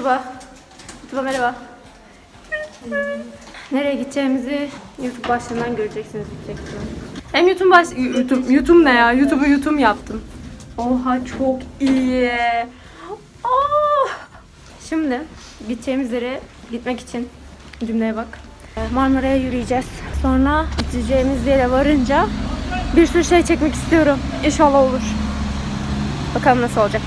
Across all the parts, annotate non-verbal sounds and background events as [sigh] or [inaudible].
YouTube'a. YouTube'a merhaba. Nereye gideceğimizi YouTube başlığından göreceksiniz yüksek ihtimalle. Hem YouTube baş... YouTube, YouTube ne ya? YouTube'u YouTube yaptım. Oha çok iyi. Oh. Şimdi gideceğimiz yere gitmek için cümleye bak. Marmara'ya yürüyeceğiz. Sonra gideceğimiz yere varınca bir sürü şey çekmek istiyorum. İnşallah olur. Bakalım nasıl olacak.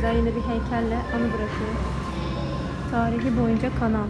güzel yine bir heykelle anı bırakıyor. Tarihi boyunca kanal.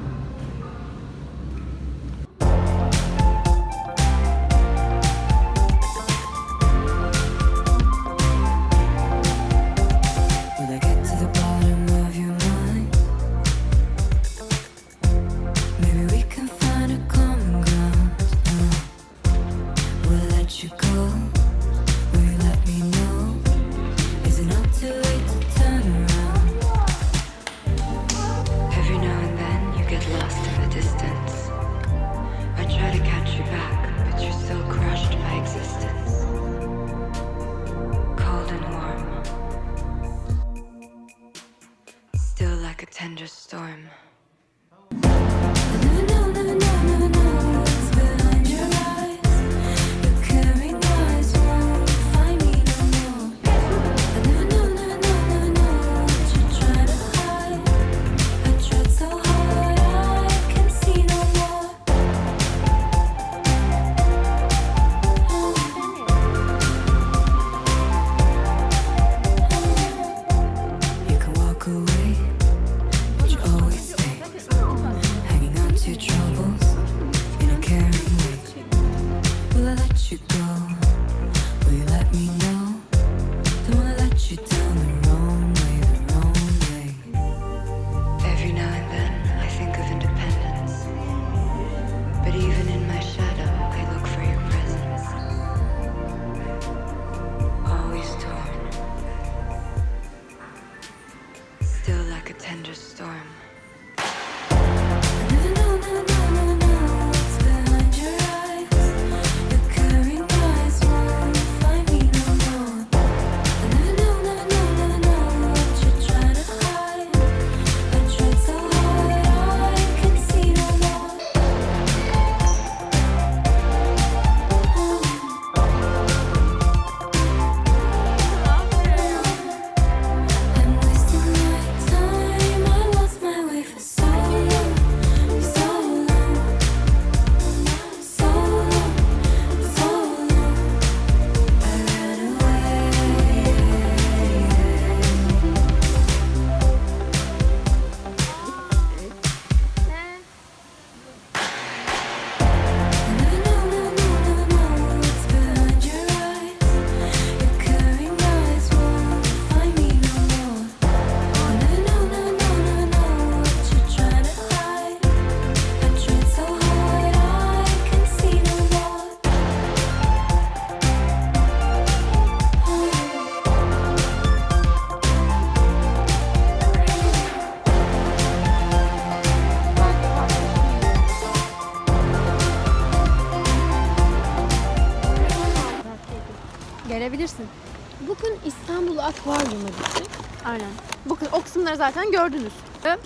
Zaten gördünüz.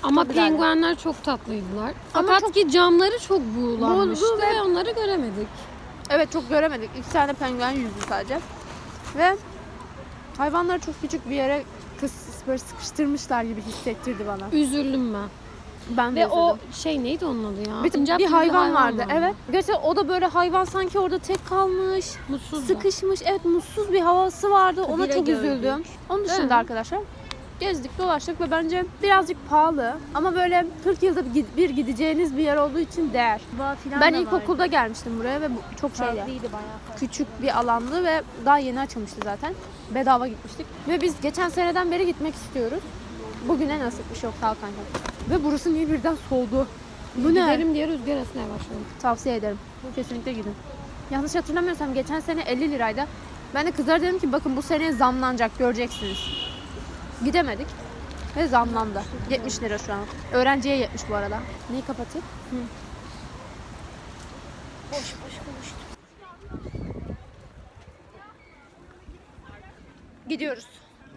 Ama çok güzeldi. penguenler çok tatlıydılar. Ama Fakat çok- ki camları çok buğulanmıştı Buğulu ve- ve onları göremedik. Evet çok göremedik. İki tane penguen yüzdü sadece. Ve hayvanları çok küçük bir yere kıs, böyle sıkıştırmışlar gibi hissettirdi bana. Üzüldüm ben. Ben de Ve o üzüldüm. şey neydi onun adı ya? bir, Sincap bir gibi hayvan, vardı. Evet. Gerçekten o da böyle hayvan sanki orada tek kalmış. Mutsuz da. Sıkışmış. Evet mutsuz bir havası vardı. Ona Bire çok gördük. üzüldüm. Onun dışında mi? arkadaşlar gezdik dolaştık ve bence birazcık pahalı ama böyle 40 yılda bir gid- bir gideceğiniz bir yer olduğu için değer. Ben ilkokulda gelmiştim buraya ve bu çok şeydi. Küçük bir alandı ve daha yeni açılmıştı zaten. Bedava gitmiştik. Ve biz geçen seneden beri gitmek istiyoruz. Bugüne nasipmiş yok sağ kanka. Ve burası niye birden soğudu? Bu ne? Gidelim diye rüzgar esmeye başladı. Tavsiye ederim. Kesinlikle gidin. Yanlış hatırlamıyorsam geçen sene 50 liraydı. Ben de kızlara dedim ki bakın bu sene zamlanacak göreceksiniz. Gidemedik ve zamlandı. 70 lira şu an. Öğrenciye 70 bu arada. Neyi kapatayım? Hı. Boş boş konuştum. Gidiyoruz.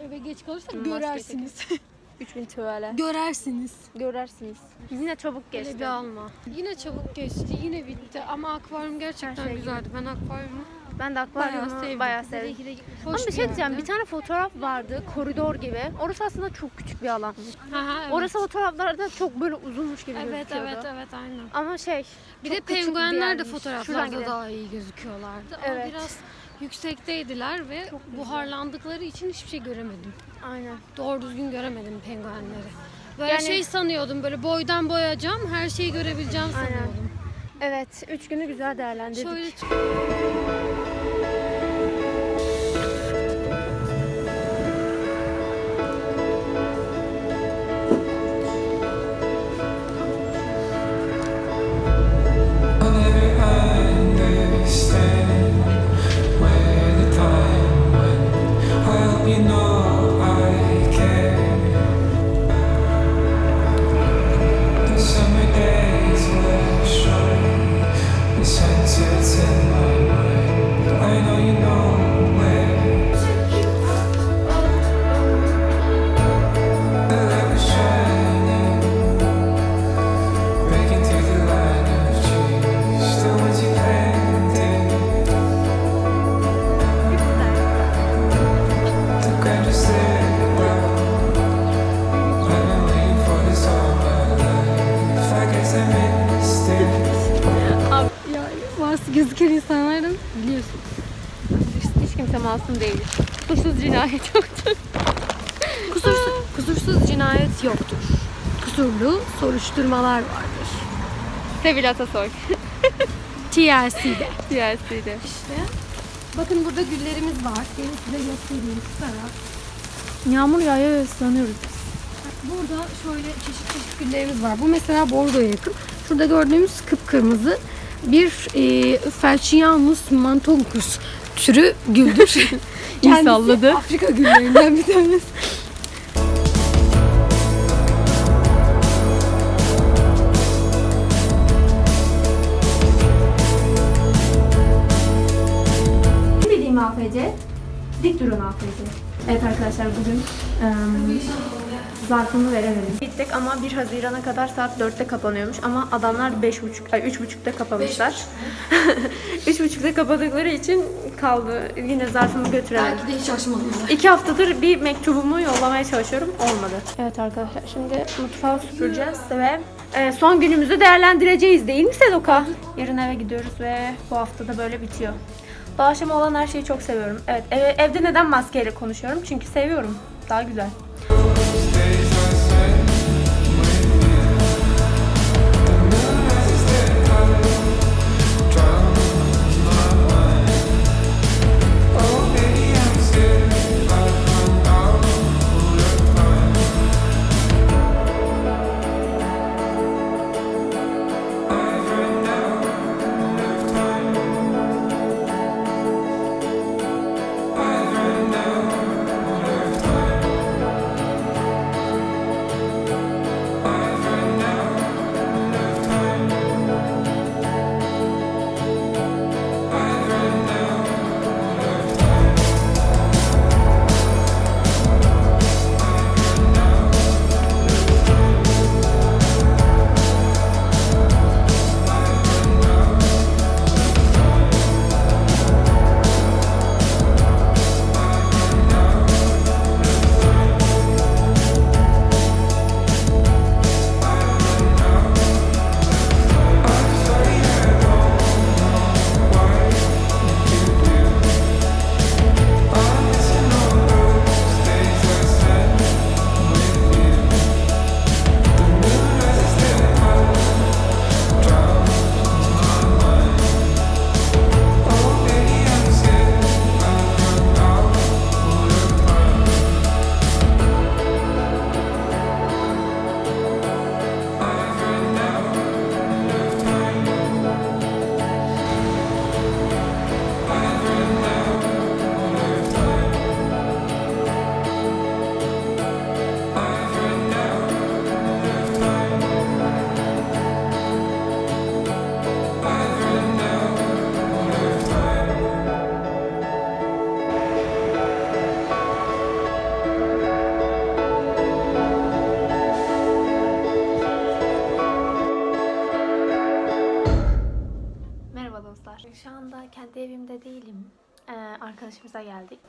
Eve geç kalırsak Maske görersiniz. 3000 TL. Görersiniz. Görersiniz. Yine çabuk Öyle geçti. bir alma. Yine çabuk geçti, yine bitti ama akvaryum gerçekten şey güzeldi. Ben akvaryumu Ben de bayağı akvaryumu sevdim. bayağı Bir de sevdim. Ama bir şey diyeceğim. Bir tane fotoğraf vardı. Koridor gibi. Orası aslında çok küçük bir alan. Ha, ha, evet. Orası fotoğraflarda çok böyle uzunmuş gibi Evet gözüküyordu. evet evet aynen. Ama şey Bir çok de küçük bir penguenler de yermiş. Şuradan fotoğraflarda gidelim. daha iyi gözüküyorlardı. Ama Evet. biraz yüksekteydiler ve buharlandıkları için hiçbir şey göremedim. Aynen. Doğru düzgün göremedim penguenleri. Böyle Yani- şey sanıyordum böyle boydan boya cam her şeyi görebileceğim Aynen. sanıyordum. Evet. Üç günü güzel değerlendirdik. Şöyle Kusursuz, cinayet yoktur. Kusurlu soruşturmalar vardır. Sevil Atasoy. [laughs] TLC'de. TLC'de. İşte. Bakın burada güllerimiz var. Gelin size göstereyim şu taraf. Yağmur yağıyor ve ıslanıyoruz. Burada şöyle çeşit çeşit güllerimiz var. Bu mesela bordoya yakın. Şurada gördüğümüz kıpkırmızı bir e, Felcianus mantoncus türü güldür. [laughs] Kendisi salladı. Afrika güllerinden bir tanesi. [laughs] dik duran AFC. Evet arkadaşlar bugün em, zarfımı veremedim. Gittik ama 1 Haziran'a kadar saat 4'te kapanıyormuş ama adamlar 5.30, ay 3.30'da kapamışlar. 3.30'da [laughs] kapadıkları için kaldı. Yine zarfımı götüremedim. Belki de hiç açmadım. İki haftadır bir mektubumu yollamaya çalışıyorum. Olmadı. Evet arkadaşlar şimdi mutfağı süpüreceğiz ve e, son günümüzü değerlendireceğiz değil mi Sedoka? Yarın eve gidiyoruz ve bu hafta da böyle bitiyor. Doğaçlama olan her şeyi çok seviyorum. Evet eve- evde neden maskeyle konuşuyorum? Çünkü seviyorum. Daha güzel.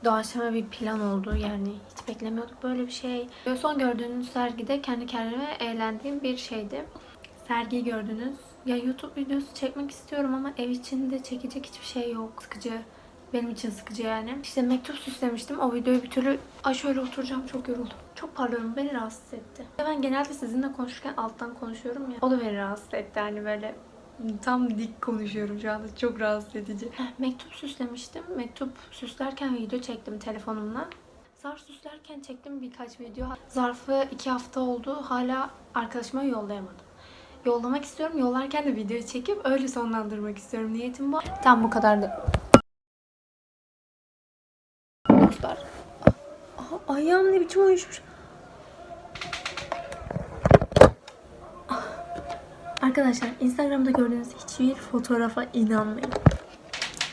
Doğaçlama bir plan oldu yani hiç beklemiyorduk böyle bir şey. Son gördüğünüz sergide kendi kendime eğlendiğim bir şeydi. Sergiyi gördünüz. Ya YouTube videosu çekmek istiyorum ama ev içinde çekecek hiçbir şey yok. Sıkıcı. Benim için sıkıcı yani. İşte mektup süslemiştim. O videoyu bir türlü... Ay şöyle oturacağım çok yoruldum. Çok parlıyorum. Beni rahatsız etti. Ben genelde sizinle konuşurken alttan konuşuyorum ya. O da beni rahatsız etti. Hani böyle tam dik konuşuyorum şu anda. Çok rahatsız edici. Mektup süslemiştim. Mektup süslerken video çektim telefonumla. Zarf süslerken çektim birkaç video. Zarfı iki hafta oldu. Hala arkadaşıma yollayamadım. Yollamak istiyorum. Yollarken de video çekip öyle sonlandırmak istiyorum. Niyetim bu. Tam bu kadardı. Dostlar. Ayağım ne biçim uyuşmuş. Arkadaşlar Instagram'da gördüğünüz hiçbir fotoğrafa inanmayın.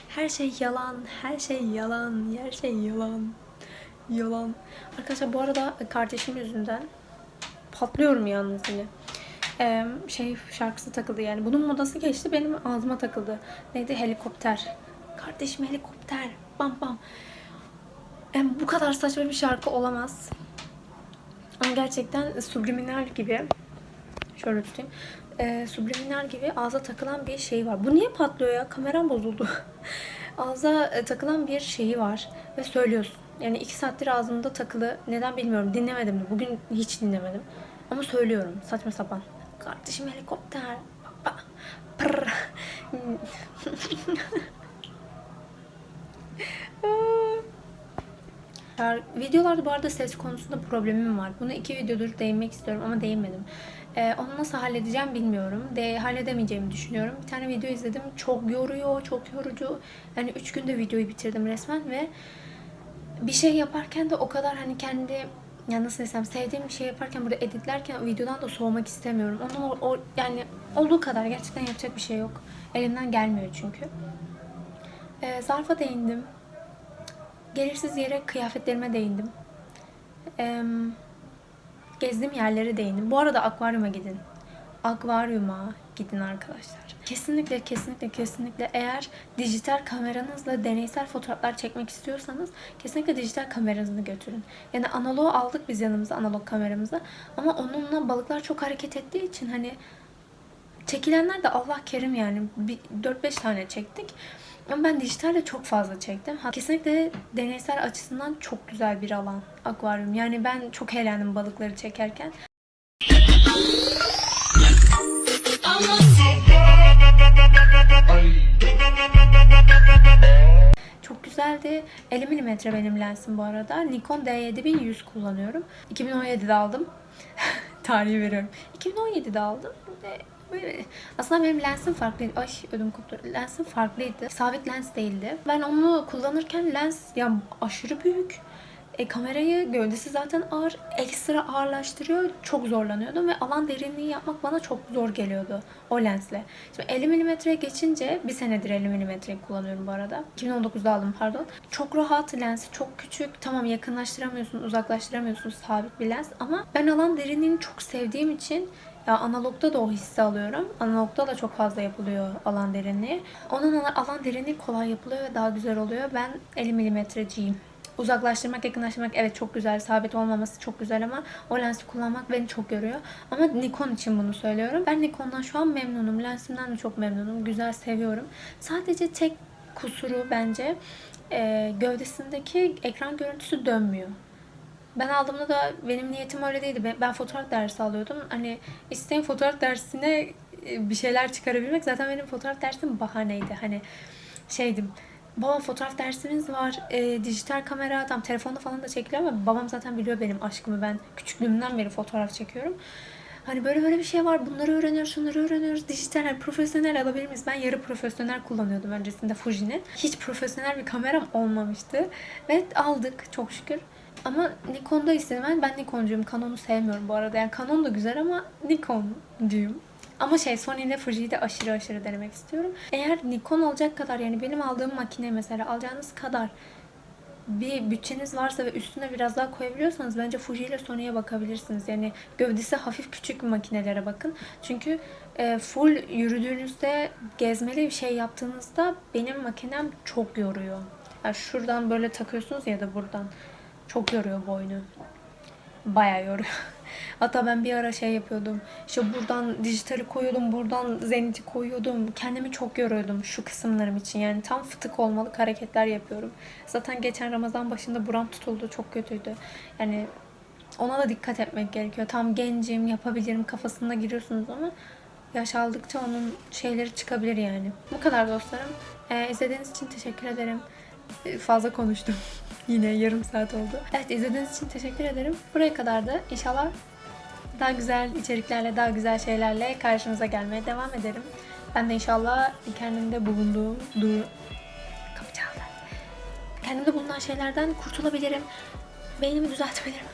Her şey yalan, her şey yalan, her şey yalan. Yalan. Arkadaşlar bu arada kardeşim yüzünden patlıyorum yalnız yine. Ee, şey şarkısı takıldı yani. Bunun modası geçti benim ağzıma takıldı. Neydi? Helikopter. Kardeşim helikopter. Bam bam. Yani bu kadar saçma bir şarkı olamaz. Ama gerçekten subliminal gibi. Şöyle tutayım. Ee, subliminal gibi ağza takılan bir şey var. Bu niye patlıyor ya? Kameram bozuldu. [laughs] ağza e, takılan bir şeyi var. Ve söylüyorsun. Yani iki saattir ağzımda takılı. Neden bilmiyorum. Dinlemedim de. Bugün hiç dinlemedim. Ama söylüyorum. Saçma sapan. Kardeşim helikopter. Bak, Pırr. [laughs] Videolarda bu arada ses konusunda problemim var. Bunu iki videodur değinmek istiyorum ama değinmedim. Ee, onu nasıl halledeceğim bilmiyorum. De halledemeyeceğimi düşünüyorum. Bir tane video izledim. Çok yoruyor, çok yorucu. Yani üç günde videoyu bitirdim resmen ve bir şey yaparken de o kadar hani kendi ya nasıl desem sevdiğim bir şey yaparken burada editlerken videodan da soğumak istemiyorum. Onun o, o- yani olduğu kadar gerçekten yapacak bir şey yok. Elimden gelmiyor çünkü. Ee, zarfa değindim. Gelirsiz yere kıyafetlerime değindim. Ee, gezdiğim yerlere değindim. Bu arada akvaryuma gidin. Akvaryuma gidin arkadaşlar. Kesinlikle kesinlikle kesinlikle eğer dijital kameranızla deneysel fotoğraflar çekmek istiyorsanız kesinlikle dijital kameranızı götürün. Yani analogu aldık biz yanımıza analog kameramızı ama onunla balıklar çok hareket ettiği için hani çekilenler de Allah kerim yani bir 4-5 tane çektik. Ama ben dijitalle çok fazla çektim. Ha, Kesinlikle deneysel açısından çok güzel bir alan akvaryum. Yani ben çok eğlendim balıkları çekerken. Çok güzeldi. 50 mm benim lensim bu arada. Nikon D7100 kullanıyorum. 2017'de aldım. [laughs] Tarihi veriyorum. 2017'de aldım. Böyle. Aslında benim lensim farklıydı. Ay ödüm koptu. Lensim farklıydı. Sabit lens değildi. Ben onu kullanırken lens ya aşırı büyük. E, kamerayı gövdesi zaten ağır. Ekstra ağırlaştırıyor. Çok zorlanıyordum ve alan derinliği yapmak bana çok zor geliyordu o lensle. Şimdi 50 mm'ye geçince bir senedir 50 mm kullanıyorum bu arada. 2019'da aldım pardon. Çok rahat lensi çok küçük. Tamam yakınlaştıramıyorsun, uzaklaştıramıyorsun sabit bir lens ama ben alan derinliğini çok sevdiğim için ya analogda da o hissi alıyorum. Analogda da çok fazla yapılıyor alan derinliği. Onun ala- alan derinliği kolay yapılıyor ve daha güzel oluyor. Ben 50 milimetreciyim. Uzaklaştırmak, yakınlaştırmak evet çok güzel. Sabit olmaması çok güzel ama o lensi kullanmak beni çok yoruyor. Ama Nikon için bunu söylüyorum. Ben Nikon'dan şu an memnunum. Lensimden de çok memnunum. Güzel, seviyorum. Sadece tek kusuru bence e, gövdesindeki ekran görüntüsü dönmüyor. Ben aldığımda da benim niyetim öyle değildi. Ben, ben fotoğraf dersi alıyordum. Hani isteyen fotoğraf dersine e, bir şeyler çıkarabilmek. Zaten benim fotoğraf dersim bahaneydi. Hani şeydim. Baba fotoğraf dersimiz var. E, dijital kamera tam telefonda falan da çekiliyor ama babam zaten biliyor benim aşkımı. Ben küçüklüğümden beri fotoğraf çekiyorum. Hani böyle böyle bir şey var. Bunları öğreniyoruz, şunları öğreniyoruz. Dijital, hani profesyonel alabilir miyiz? Ben yarı profesyonel kullanıyordum öncesinde Fuji'nin. Hiç profesyonel bir kameram olmamıştı. Ve aldık çok şükür. Ama Nikon'da istedim. Ben, ben Nikoncuyum. Canon'u sevmiyorum bu arada. Yani Canon da güzel ama Nikoncuyum. Ama şey Sony ile Fuji'yi de aşırı aşırı denemek istiyorum. Eğer Nikon alacak kadar yani benim aldığım makine mesela alacağınız kadar bir bütçeniz varsa ve üstüne biraz daha koyabiliyorsanız bence Fuji ile Sony'ye bakabilirsiniz. Yani gövdesi hafif küçük makinelere bakın. Çünkü e, full yürüdüğünüzde gezmeli bir şey yaptığınızda benim makinem çok yoruyor. Ha, şuradan böyle takıyorsunuz ya da buradan. Çok yoruyor boynu. Bayağı yoruyor. [laughs] Hatta ben bir ara şey yapıyordum. İşte buradan dijitali koyuyordum, buradan zeniti koyuyordum. Kendimi çok yoruyordum şu kısımlarım için. Yani tam fıtık olmalık hareketler yapıyorum. Zaten geçen Ramazan başında buram tutuldu. Çok kötüydü. Yani ona da dikkat etmek gerekiyor. Tam gencim, yapabilirim kafasına giriyorsunuz ama yaş aldıkça onun şeyleri çıkabilir yani. Bu kadar dostlarım. Ee, izlediğiniz için teşekkür ederim. Fazla konuştum. Yine yarım saat oldu. Evet izlediğiniz için teşekkür ederim. Buraya kadar da inşallah daha güzel içeriklerle, daha güzel şeylerle karşınıza gelmeye devam ederim. Ben de inşallah kendimde bulunduğum, dur, kapı çaldı. Kendimde bulunan şeylerden kurtulabilirim. Beynimi düzeltebilirim.